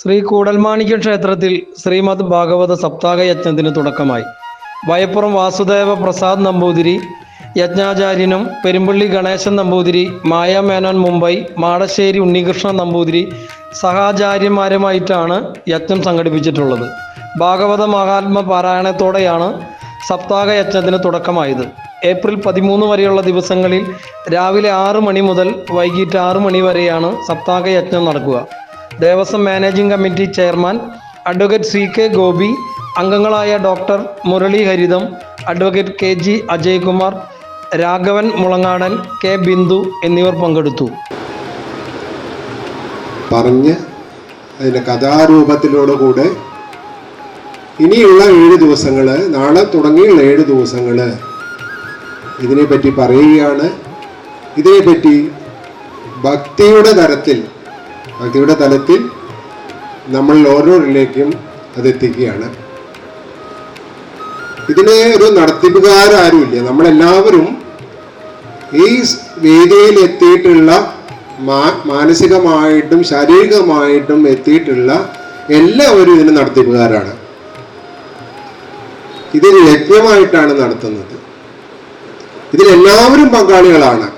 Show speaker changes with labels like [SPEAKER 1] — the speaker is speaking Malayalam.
[SPEAKER 1] ശ്രീ കൂടൽമാണിക്യ ക്ഷേത്രത്തിൽ ശ്രീമദ് ഭാഗവത സപ്താഹ യജ്ഞത്തിന് തുടക്കമായി. വയപ്പുറം വാസുദേവ പ്രസാദ് നമ്പൂതിരി യജ്ഞാചാര്യനും പെരുമ്പള്ളി ഗണേശൻ നമ്പൂതിരി മായ മേനോൻ മുംബൈ മാടശ്ശേരി ഉണ്ണികൃഷ്ണൻ നമ്പൂതിരി സഹാചാര്യന്മാരുമായിട്ടാണ് യജ്ഞം സംഘടിപ്പിച്ചിട്ടുള്ളത്. ഭാഗവത മഹാത്മ പാരായണത്തോടെയാണ് സപ്താഹ യജ്ഞത്തിന് തുടക്കമായത്. ഏപ്രിൽ പതിമൂന്ന് വരെയുള്ള ദിവസങ്ങളിൽ രാവിലെ ആറ് മണി മുതൽ വൈകിട്ട് ആറ് മണി വരെയാണ് സപ്താഹ യജ്ഞം നടക്കുക. Devaswom managing committee chairman advocate C K Gopi അംഗങ്ങളായ doctor Murali Haritham advocate K G Ajaykumar Raghavan Mulangadan K Bindu എന്നിവർ പങ്കെടുത്തു.
[SPEAKER 2] പറഞ്ഞ് അതിന്റെ കഥാരൂപത്തിലൂടെ കൂടെ ഇനിയുള്ള ഏഴ് ദിവസങ്ങൾ നാളെ തുടങ്ങിയുള്ള ഏഴ് ദിവസങ്ങൾ ഇതിനെപ്പറ്റി പറയുകയാണ്. ഇതിനെപ്പറ്റി ഭക്തിയുടെ തരത്തിൽ ഭക്തിയുടെ തലത്തിൽ നമ്മൾ ഓരോരിലേക്കും അതെത്തിക്കുകയാണ്. ഇതിന് ഒരു നടത്തിപ്പുകാരും നമ്മളെല്ലാവരും ഈ വേദിയിൽ എത്തിയിട്ടുള്ള മാനസികമായിട്ടും ശാരീരികമായിട്ടും എത്തിയിട്ടുള്ള എല്ലാവരും ഇതിന് നടത്തിപ്പുകാരാണ്. ഇത് യജ്ഞമായിട്ടാണ് നടത്തുന്നത്. ഇതിലെല്ലാവരും പങ്കാളികളാണ്.